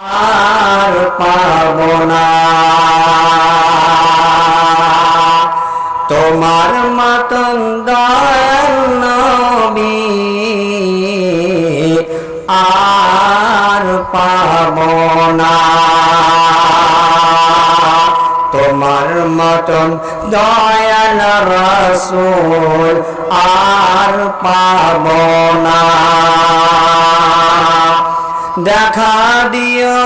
আর পাব না। তোমার মতন নবী আর পাব না। তোমার মতন দয়াল রসুল আর পাব না। দেখা দিও,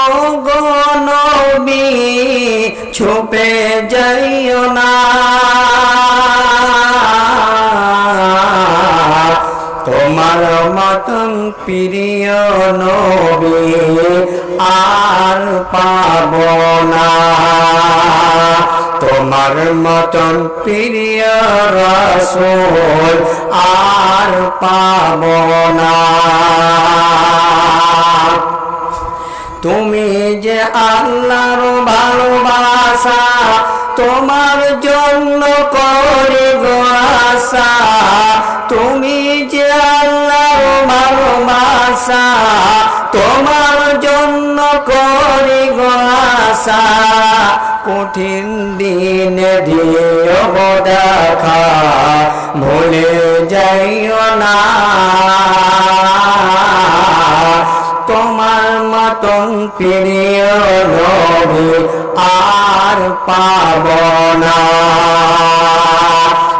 ও গো নবী, ছুপে যাইও না। তোমার মতন প্রিয় নবী আর পাব না। তোমার মতন প্রিয় রসুল আর পাব না। তুমি যে আল্লাহর ভালোবাসা, তোমার জন্য করে গো আশা, তুমি যে আল্লাহর ভালোবাসা, তোমার জন্য করে গো আশা। কঠিন দিন দিও দেখা, ভুলে যাইও না। তোমার মতন প্রিয় নবী আর পাব না।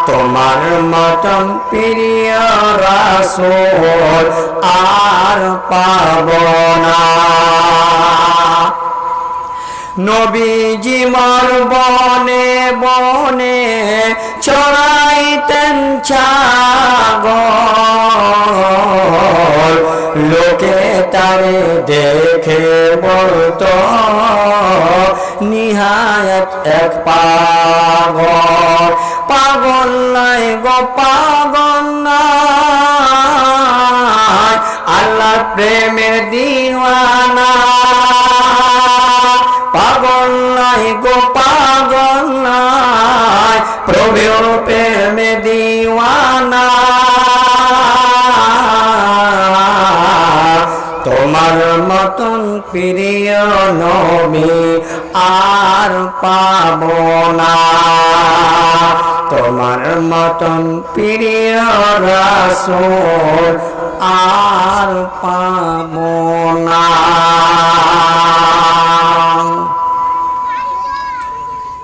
তোমার মতন প্রিয় রাসূল আর পাব না। নবীজি মার বনে বনে চড়াইতেন ছাগল। লোকে তারে দেখে বলতো, নিহায়ত এক পাগল পাগল নাই গো পাগল নাই আল্লাহ প্রেমের দিওয়ানা, পাগল নাই গো পাগল নাই প্রভু প্রেমে দিওয়ানা। তোমার মতন প্রিয় নবী আর পাব না। তোমার মতন প্রিয় রাসুল আর পাব না।